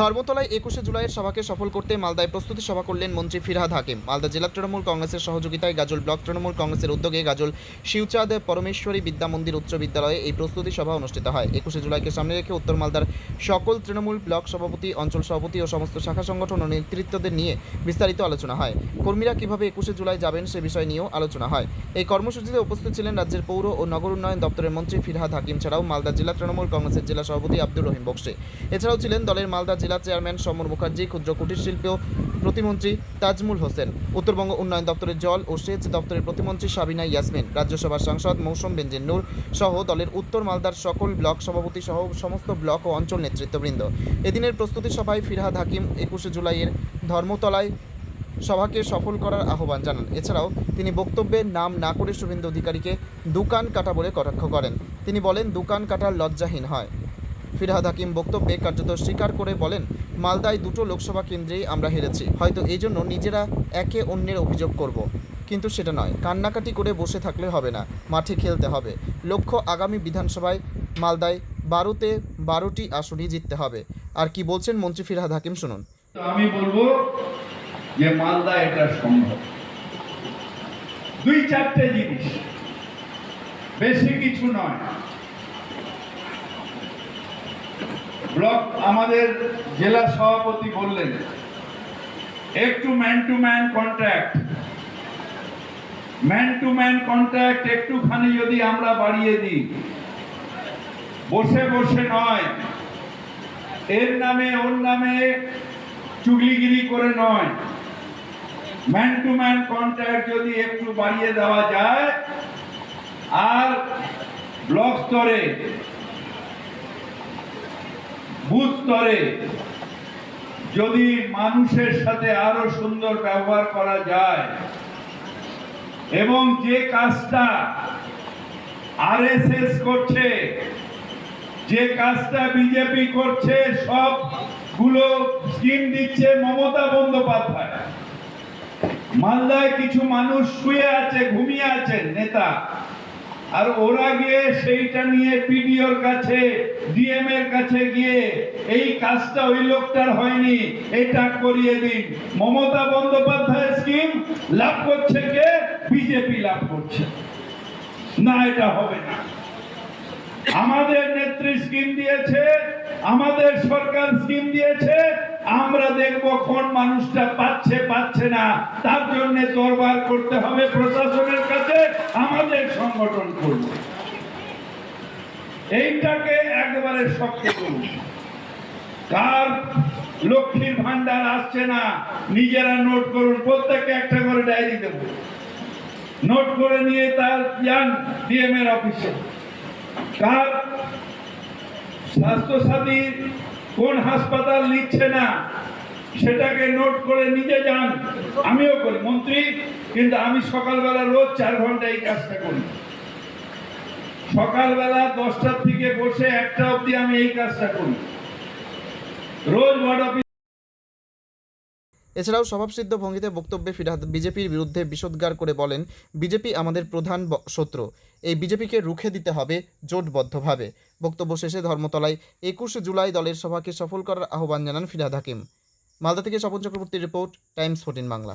ধর্মতলায় একুশে জুলাইয়ের সভাকে সফল করতে মালদায় প্রস্তুতি সভা করলেন মন্ত্রী ফিরহাদ হাকিম। মালদা জেলা তৃণমূল কংগ্রেসের সহযোগিতায় গাজল ব্লক তৃণমূল কংগ্রেসের উদ্যোগে গাজল শিবচাঁদ পরমেশ্বরী বিদ্যা মন্দির উচ্চ বিদ্যালয়ে এই প্রস্তুতি সভা অনুষ্ঠিত হয়। একুশে জুলাইকে সামনে রেখে উত্তর মালদার সকল তৃণমূল ব্লক সভাপতি, অঞ্চল সভাপতি ও সমস্ত শাখা সংগঠন ও নেতৃত্বদের নিয়ে বিস্তারিত আলোচনা হয়। কর্মীরা কীভাবে একুশে জুলাই যাবেন সে বিষয় নিয়েও আলোচনা হয়। এই কর্মসূচিতে উপস্থিত ছিলেন রাজ্যের পৌর ও নগর উন্নয়ন দপ্তরের মন্ত্রী ফিরহাদ হাকিম ছাড়াও মালদা জেলা তৃণমূল কংগ্রেসের জেলা সভাপতি আব্দুর রহিম বক্সে। এছাড়াও ছিলেন দলের মালদা জেলা চেয়ারম্যান সমর মুখার্জি, ক্ষুদ্র কুটির শিল্প প্রতিমন্ত্রী তাজমুল হোসেন, উত্তরবঙ্গ উন্নয়ন দপ্তরের জল ও সেচ দপ্তরের প্রতিমন্ত্রী সাবিনা ইয়াসমিন, রাজ্যসভার সাংসদ মৌসুম বেঞ্জিন নূর সহ দলের উত্তর মালদার সকল ব্লক সভাপতি সহ সমস্ত ব্লক ও অঞ্চল নেতৃত্ববৃন্দ। এদিনের প্রস্তুতি সভায় ফিরহাদ হাকিম একুশে জুলাইয়ের ধর্মতলায় সভাকে সফল করার আহ্বান জানান। এছাড়াও তিনি বক্তব্যে নাম না করে শুভেন্দু অধিকারীকে দোকান কাটা বলে কটাক্ষ করেন। তিনি বলেন, দোকান কাটার লজ্জাহীন হয়। ফিরহাদ হাকিম বক্তব্যে কার্যত স্বীকার করে বলেন, মালদায় দুটো লোকসভা কেন্দ্রেই আমরা হেরেছি, হয়তো এই জন্য নিজেরা একে অন্যের অভিযোগ করব। কিন্তু সেটা নয়, কান্নাকাটি করে বসে থাকলে হবে না, মাঠে খেলতে হবে। লক্ষ্য আগামী বিধানসভায় মালদায় বারোতে বারোটি আসনই জিততে হবে। আর কি বলছেন মন্ত্রী ফিরহাদ হাকিম, শুনুন। আমি বলব যে মালদা এটা সম্ভব। দুই চারটে জিনিস, বেশি কিছু নয়। ব্লক আমাদের জেলা সভাপতি বললেন একটু man to man contract man to man contract একটুখানি যদি আমরা বাড়িয়ে দিই, বসে বসে নয়, এর নামে ওর নামে চুগলিগিরি করে নয়। ম্যান টু ম্যান কন্ট্রাক্ট যদি একটু বাড়িয়ে দেওয়া যায়, আর ব্লক স্তরে বুথ স্তরে যদি মানুষের সাথে আরও সুন্দর ব্যবহার করা যায়, এবং যে কাজটা আরএসএস করছে, যে কাজটা বিজেপি করছে সবগুলো স্কিম দিচ্ছে মমতা বন্দ্যোপাধ্যায়। মালদায় কিছু মানুষ শুয়ে আছে, ঘুমিয়ে আছেন নেতা। আর ওরা গিয়ে সেইটা নিয়ে পিডিওর কাছে, ডিএম এর কাছে গিয়ে, এই কাজটা ওই লোকটার হয়নি, এটা করিয়ে দিন। মমতা বন্দ্যোপাধ্যায় স্কিম লাভ করছে কে? বিজেপি লাভ করছে। না, এটা হবে না। আমাদের নেত্রী স্কিম দিয়েছে, আমাদের সরকার স্কিম দিয়েছে আমরা দেখব কোন মানুষটা পাচ্ছে পাচ্ছে না। তার জন্য দরবার করতে হবে প্রশাসনের কাছে, আমাদের সংগঠন করব। এইটাকে একবারে শক্ত করুন কার লক্ষ্মীর ভান্ডার আসছে না, নিজেরা নোট করুন, প্রত্যেককে একটা করে ডায়েরি দেবো। নোট করে নিয়ে তার যান ডিএম এর অফিসে। কার স্বাস্থ্যসাথী কোন হাসপাতাল নিচ্ছে না, সেটাকে নোট করে নিজে যান। আমিও করি, মন্ত্রী, কিন্তু আমি সকালবেলা রোজ চার ঘণ্টা এই কাজটা করি। সকালবেলা দশটার থেকে বসে একটা অবধি আমি এই কাজটা করি। রোজ অফিস এছাড়াও স্বভাবসিদ্ধ ভঙ্গিতে বক্তব্যে ফিরাদ বিজেপির বিরুদ্ধে বিষোদ্গার করে বলেন, বিজেপি আমাদের প্রধান শত্রু। এই বিজেপিকে রুখে দিতে হবে জোটবদ্ধভাবে। বক্তব্য শেষে ধর্মতলায় একুশে জুলাই দলের সভাকে সফল করার আহ্বান জানান ফিরাদ হাকিম। মালদা থেকে স্বপন চক্রবর্তীর রিপোর্ট, টাইমস ফোর্টিন বাংলা।